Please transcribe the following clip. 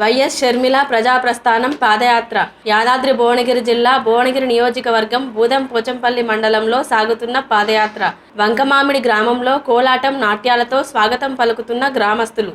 YS Sharmila Prajaprasthanam పాదయాత్ర. యాదాద్రి భువనగిరి జిల్లా భువనగిరి నియోజకవర్గం బూదం పోచంపల్లి మండలంలో సాగుతున్న పాదయాత్ర. వంకమామిడి గ్రామంలో కోలాటం నాట్యాలతో స్వాగతం పలుకుతున్న గ్రామస్తులు.